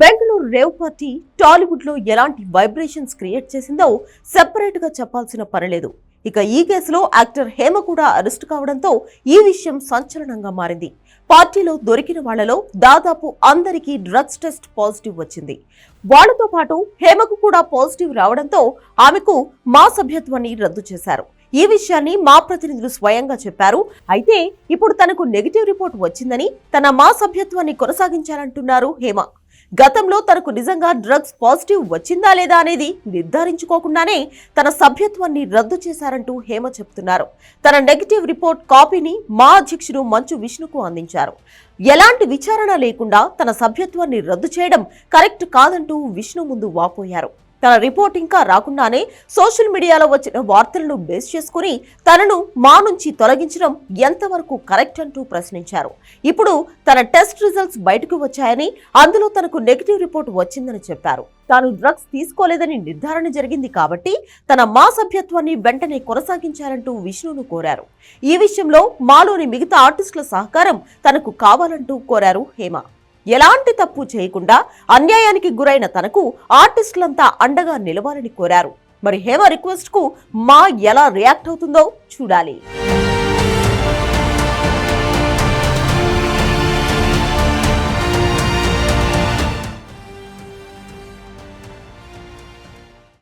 Bengaluru rave party టాలీవుడ్లో ఎలాంటి vibrations create చేసిందో సెపరేట్గా చెప్పాల్సిన పనిలేదు ఇక ఈ కేసులో యాక్టర్ హేమ కూడా అరెస్ట్ కావడంతో ఈ విషయం సంచలనంగా మారింది. పార్టీలో దొరికిన వాళ్ళలో దాదాపు అందరికీ డ్రగ్స్ టెస్ట్ పాజిటివ్ వచ్చింది. వాళ్ళతో పాటు హేమకు కూడా పాజిటివ్ రావడంతో ఆమెకు మా సభ్యత్వాన్ని రద్దు చేశారు. ఈ విషయాన్ని మా ప్రతినిధులు స్వయంగా చెప్పారు. అయితే ఇప్పుడు తనకు నెగిటివ్ రిపోర్ట్ వచ్చిందని తన మా సభ్యత్వాన్ని కొనసాగించాలంటున్నారు హేమ. గతంలో తనకు నిజంగా డ్రగ్స్ పాజిటివ్ వచ్చిందా లేదా అనేది నిర్ధారించుకోకుండానే తన సభ్యత్వాన్ని రద్దు చేశారంటూ హేమ చెప్తున్నారు. తన నెగిటివ్ రిపోర్ట్ కాపీని మా అధ్యక్షుడు మంచు విష్ణుకు అందించారు. ఎలాంటి విచారణ లేకుండా తన సభ్యత్వాన్ని రద్దు చేయడం కరెక్ట్ కాదంటూ విష్ణు ముందు వాపోయారు. తన రిపోర్ట్ ఇంకా రాకుండానే సోషల్ మీడియాలో వచ్చిన వార్తలను బేస్ చేసుకుని తనను మా నుంచి తొలగించడం ఎంతవరకు కరెక్ట్ అంటూ ప్రశ్నించారు. ఇప్పుడు తన టెస్ట్ రిజల్ట్స్ బయటకు వచ్చాయని అందులో తనకు నెగిటివ్ రిపోర్ట్ వచ్చిందని చెప్పారు. తాను డ్రగ్స్ తీసుకోలేదని నిర్ధారణ జరిగింది కాబట్టి తన మా సభ్యత్వాన్ని వెంటనే కొనసాగించాలంటూ విష్ణును కోరారు. ఈ విషయంలో మాలోని మిగతా ఆర్టిస్టుల సహకారం తనకు కావాలంటూ కోరారు హేమ. ఎలాంటి తప్పు చేయకుండా అన్యాయానికి గురైన తనకు ఆర్టిస్టులంతా అండగా నిలవాలని కోరారు. మరి హేమ రిక్వెస్ట్కు మా ఎలా రియాక్ట్ అవుతుందో చూడాలి.